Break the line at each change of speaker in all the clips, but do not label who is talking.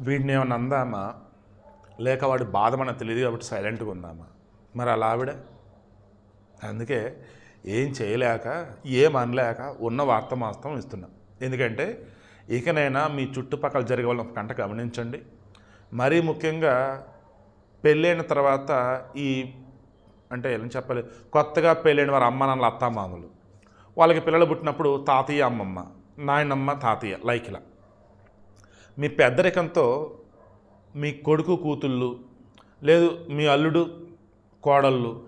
వీడిని ఏమైనా అందామా? లేక వాడి బాధ మనకు తెలియదు కాబట్టి సైలెంట్గా ఉందామా? మరి అలా ఆవిడ? అందుకే ఏం చేయలేక ఏం అనలేక ఉన్న వార్త మాస్తం ఇస్తున్నాం. ఎందుకంటే ఇకనైనా మీ చుట్టుపక్కల జరిగే వాళ్ళని ఒక కంట గమనించండి. మరీ ముఖ్యంగా పెళ్ళైన తర్వాత ఈ అంటే ఏం చెప్పాలి? కొత్తగా పెళ్ళైన వారి అమ్మ నాన్నల అత్తామామలు. వాళ్ళకి పిల్లలు పుట్టినప్పుడు తాతయ్య అమ్మమ్మ నాయనమ్మ తాతయ్య లైక్ ఇలా మీ పెద్దరికంతో మీ కొడుకు కూతుళ్ళు లేదు మీ అల్లుడు కోడళ్ళు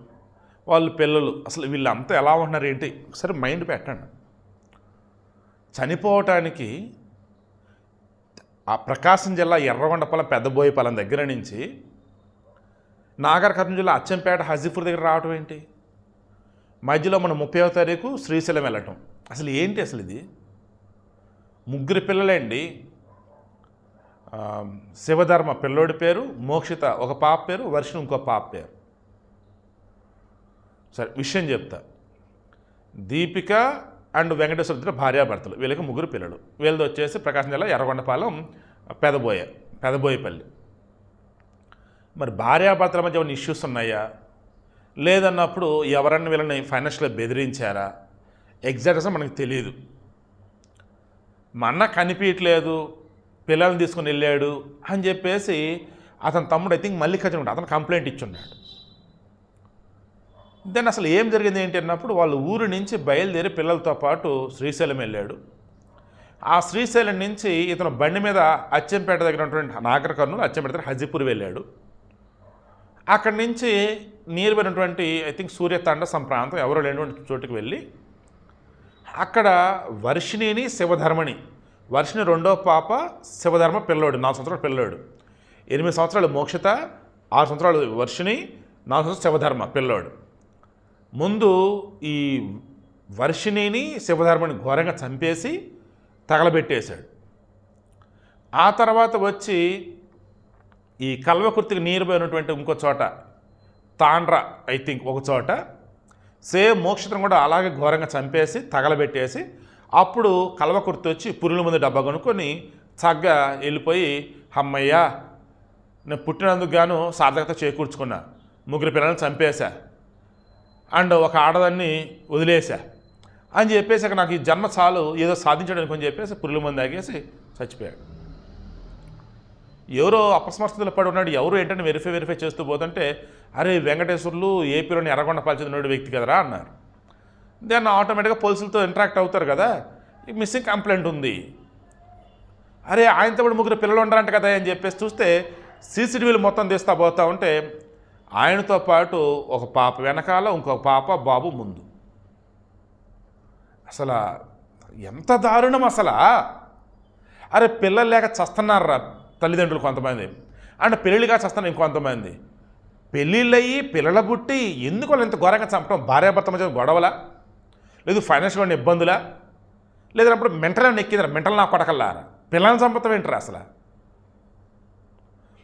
వాళ్ళు పిల్లలు అసలు వీళ్ళంతా ఎలా ఉంటున్నారు ఏంటి? ఒకసారి మైండ్ పెట్టండి. చనిపోవటానికి ఆ ప్రకాశం జిల్లా ఎర్రగొండపాలెం పెద్దబోయిపాలెం దగ్గర నుంచి నాగర్ జిల్లా అచ్చంపేట హజీపూర్ దగ్గర రావటం ఏంటి? మధ్యలో మనం ముప్పైవ తారీఖు శ్రీశైలం వెళ్ళటం. అసలు ఏంటి అసలు ఇది? ముగ్గురు పిల్లలండి. శివధర్మ పిల్లోడి పేరు మోక్షిత ఒక పాప పేరు వర్షం ఇంకో పాప పేరు. సరే విషయం చెప్తా. దీపిక అండ్ వెంకటేశ్వర ఇద్దరు భార్యాభర్తలు. వీళ్ళకి ముగ్గురు పిల్లలు. వీళ్ళది వచ్చేసి ప్రకాశం జిల్లా ఎర్రగొండపాలెం పెదబోయ పెదబోయపల్లి. మరి భార్యాభర్తల మధ్య ఏమైనా ఇష్యూస్ ఉన్నాయా? లేదన్నప్పుడు ఎవరన్నా వీళ్ళని ఫైనాన్షియల్గా బెదిరించారా? ఎగ్జాక్ట్గా మనకు తెలియదు మా అన్న కనిపించట్లేదు పిల్లల్ని తీసుకుని వెళ్ళాడు అని చెప్పేసి అతని తమ్ముడు ఐ థింక్ మల్లికార్జున ఉంటాడు. అతను కంప్లైంట్ ఇచ్చున్నాడు. దెన్ అసలు ఏం జరిగింది ఏంటి అన్నప్పుడు వాళ్ళు ఊరు నుంచి బయలుదేరి పిల్లలతో పాటు శ్రీశైలం వెళ్ళాడు. ఆ శ్రీశైలం నుంచి ఇతను బండి మీద అచ్చంపేట దగ్గర ఉన్నటువంటి నాగర్ కర్నూలు అచ్చంపేట దగ్గర హజీపూర్ వెళ్ళాడు. అక్కడి నుంచి నియర్ ఐ థింక్ సూర్యతాండ సం ప్రాంతం ఎవరో లేనటువంటి చోటుకి వెళ్ళి అక్కడ వర్షిణిని శివధర్మని వర్షిణి రెండో పాప శివధర్మ పిల్లోడు నాలుగు సంవత్సరాల పిల్లోడు. ఎనిమిది సంవత్సరాలు మోక్షిత ఆరు సంవత్సరాలు వర్షిణి నాలుగు సంవత్సరాలు శివధర్మ పిల్లోడు. ముందు ఈ వర్షిణిని శివధర్మని ఘోరంగా చంపేసి తగలబెట్టేశాడు. ఆ తర్వాత వచ్చి ఈ కల్వకుర్తికి నీరుపోయినటువంటి ఇంకో చోట తాండ్ర ఐ థింక్ ఒక చోట సేమ్ మోక్షితం కూడా అలాగే ఘోరంగా చంపేసి తగలబెట్టేసి అప్పుడు కలవ వచ్చి పురుగుల ముందు డబ్బా కొనుక్కొని చక్కగా వెళ్ళిపోయి అమ్మయ్యా నేను పుట్టినందుకు గాను సార్థకత చేకూర్చుకున్నా. ముగ్గురు పిల్లల్ని చంపేశా. అండ్ ఒక ఆడదాన్ని వదిలేసా అని చెప్పేసి అక్కడ నాకు ఈ జన్మ చాలు ఏదో సాధించడానికి అని చెప్పేసి పురుగుల మంది ఆగేసి చచ్చిపోయాడు. ఎవరో అపస్మరణలో పడి ఉన్నాడు. ఎవరు ఏంటంటే వెరిఫై వెరిఫై చేస్తూ పోతుంటే అరే వెంకటేశ్వర్లు ఏపీలోని ఎర్రగొండ చెందిన వ్యక్తి కదరా అన్నారు. దెన్ ఆటోమేటిక్గా పోలీసులతో ఇంటరాక్ట్ అవుతారు కదా? ఈ మిస్సింగ్ కంప్లైంట్ ఉంది. అరే ఆయనతో కూడా ముగ్గురు పిల్లలు ఉండరంట కదా అని చెప్పేసి చూస్తే సీసీటీవీలు మొత్తం తీస్తా పోతా ఉంటే ఆయనతో పాటు ఒక పాప వెనకాల ఇంకొక పాప బాబు ముందు. అసలు ఎంత దారుణం అసలా? అరే పిల్లలు లేక చస్తున్నారా తల్లిదండ్రులు కొంతమంది? అండ్ పెళ్ళిగా చస్తున్నారు ఇంకొంతమంది? పెళ్ళిళ్ళయ్యి పిల్లల పుట్టి ఎందుకు వాళ్ళు ఇంత ఘోరంగా చంపడం? భార్యాభర్త మధ్య గొడవలా? లేదు ఫైనాన్షియల్ ఉన్న ఇబ్బందులా? అప్పుడు మెంటల్ ఏమైనా ఎక్కిందిరా? మెంటల్ నా కొడకల్లారా? పిల్లల్ని సంపత్తం ఏంటరా అసలు?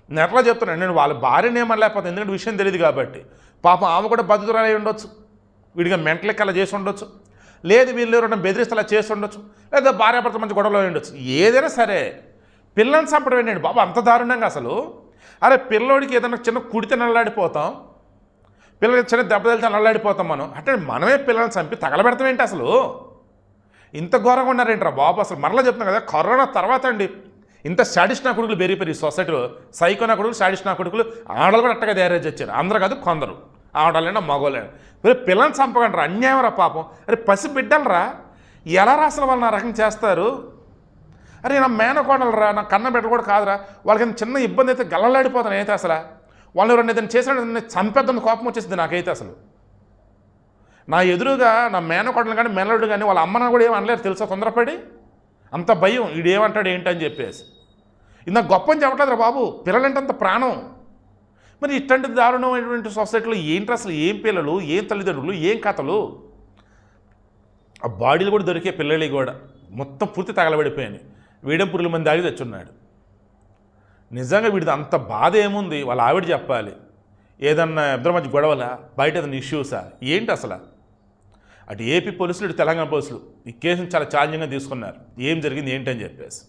నేను ఎట్లా చెప్తున్నాను? నేను వాళ్ళ భార్యని ఏమనలేకపోతే ఎందుకంటే విషయం తెలియదు కాబట్టి. పాపం ఆమె కూడా బతుకురాలై ఉండొచ్చు. వీడిగా మెంటల్ అలా చేసి ఉండొచ్చు. లేదు వీళ్ళు ఎవరైనా బెదిరిస్తే అలా చేసి ఉండొచ్చు. లేదా భార్యాభర్త మంచి గొడవలో ఉండొచ్చు. ఏదైనా సరే. పిల్లల్ని చంపడం ఏంటండి బాబు? అంత దారుణంగా అసలు. అరే పిల్లోడికి ఏదైనా చిన్న కుడితే నల్లాడిపోతాం. పిల్లలు చిన్న దెబ్బ తగిలితే నల్లాడిపోతాం మనం. అంటే మనమే పిల్లల్ని చంపి తగలబెడతాం ఏంటి అసలు? ఇంత ఘోరంగా ఉన్నారేంట్రా బాబు? అసలు మరలా చెప్తున్నా కదా కరోనా తర్వాత అండి. ఇంత శాడిస్ట్ నా కొడుకులు పెరిగిపోయి సొసైటీలో సైకో నా కొడుకులు నా కొడుకులు ఆడలు కూడా అట్టగా తయారేజ్ వచ్చారు అందరు కాదు కొందరు. ఆడలేనా మగోలేనా మరి పిల్లల్ని చంపకండి అన్యాయం రా పాపం. అరే పసి బిడ్డలరా ఎలా రాసిన వాళ్ళు నా రకం చేస్తారు? అరే నా మేనకోడలరా నా కన్న బిడ్డ కూడా కాదురా. వాళ్ళకి చిన్న ఇబ్బంది అయితే గల్లలాడిపోతాను అయితే అసలు? వాళ్ళు ఎవరైనా ఏదైనా చేసిన చంపేద్దని కోపం వచ్చేసింది నాకైతే అసలు. నా ఎదురుగా నా మేనకోడలు కానీ మేనలుడు కానీ వాళ్ళ అమ్మని కూడా ఏం అనలేరు తెలుసా తొందరపడి? అంత భయం ఈడేమంటాడు ఏంటని చెప్పేసి. ఇంత గొప్పని చెప్పట్లేదురా బాబు పిల్లలంటే అంత ప్రాణం. మరి ఇట్లాంటి దారుణమైనటువంటి సొసైటీలో ఏంటి అసలు ఏం పిల్లలు ఏం తల్లిదండ్రులు ఏం కథలు? ఆ బాడీలు కూడా దొరికే పిల్లలు కూడా మొత్తం పూర్తి తగలబడిపోయాయి వీడే పురుగుల మంది ఆగి తెచ్చున్నాడు. నిజంగా వీడిది అంత బాధ ఏముంది? వాళ్ళ ఆవిడ చెప్పాలి. ఏదన్నా ఇద్దరి మధ్య గొడవలా? బయట ఏదైనా ఇష్యూసా ఏంటి అసలు? అటు ఏపీ పోలీసులు ఇటు తెలంగాణ పోలీసులు. ఈ కేసును చాలా ఛాలెంజింగ్గా తీసుకున్నారు. ఏం జరిగింది ఏంటని చెప్పేసి.